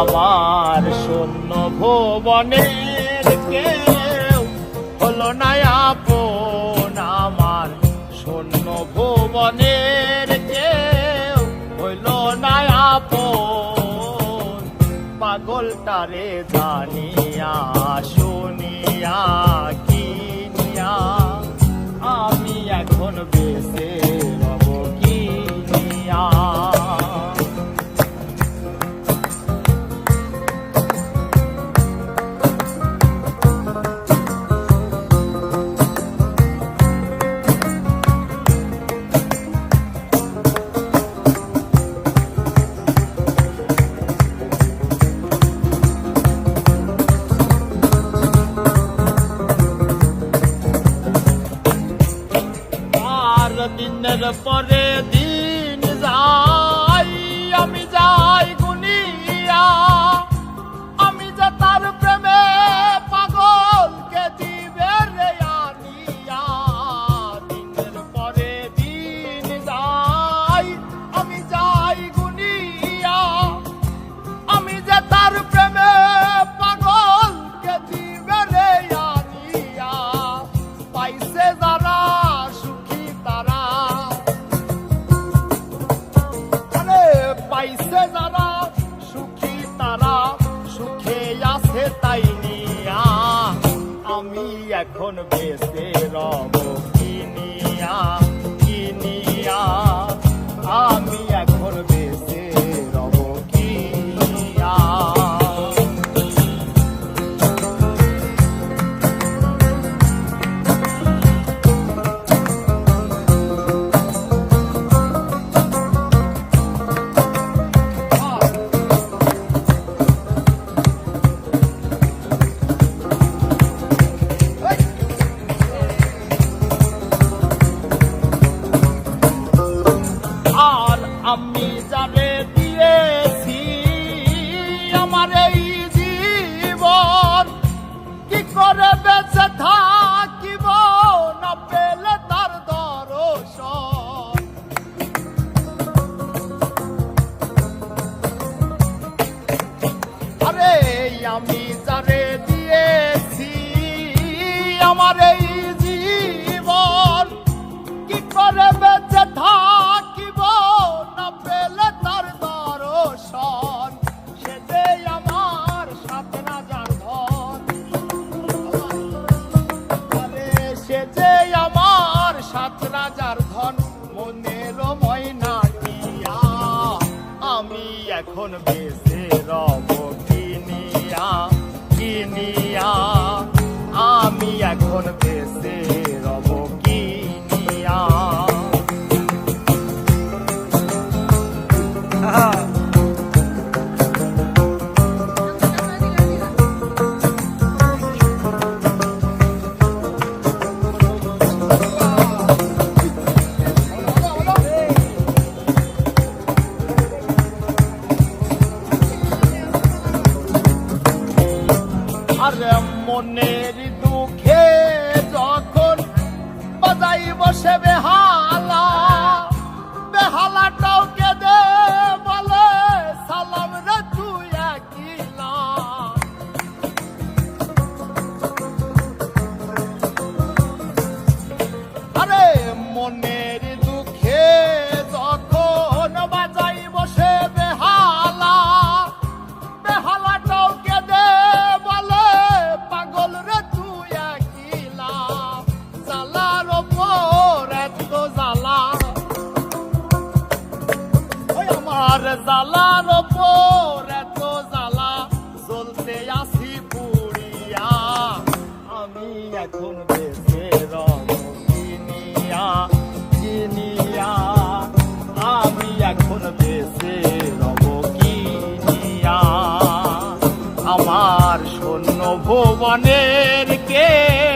আমার শূন্য ভুবনের কেউ হলো না আপন আমার। শূন্য ভুবনের কেউ হইল না আপন। পাগলটারে জানিয়া পরে দিন তাই নিয়া আমি এখন বেঁচে রব কিনিয়া কিনিয়া আমি আমি যারে দিয়েছি, আমার এই জীবন কি করে বেঁচে থাকিব না পেলে তার দর্শন? সে যে আমার সাত রাজার ধন। আরে সে যে আমার সাত রাজার ধন মনের ময়না আমি এখন বেঁচে কিনিয়া আমি এখন বেঁচে আর মনের দুঃখে যখন বাজাই বসে বেহালা। আমার জ্বালার ওপর এত জ্বালা, জ্বলতে আসি পুড়িয়া। আমি এখন বেঁচে রব কিনিয়া কিনিয়া আমি এখন বেঁচে রব কিনিয়া আমার শূন্য ভুবনের কেউ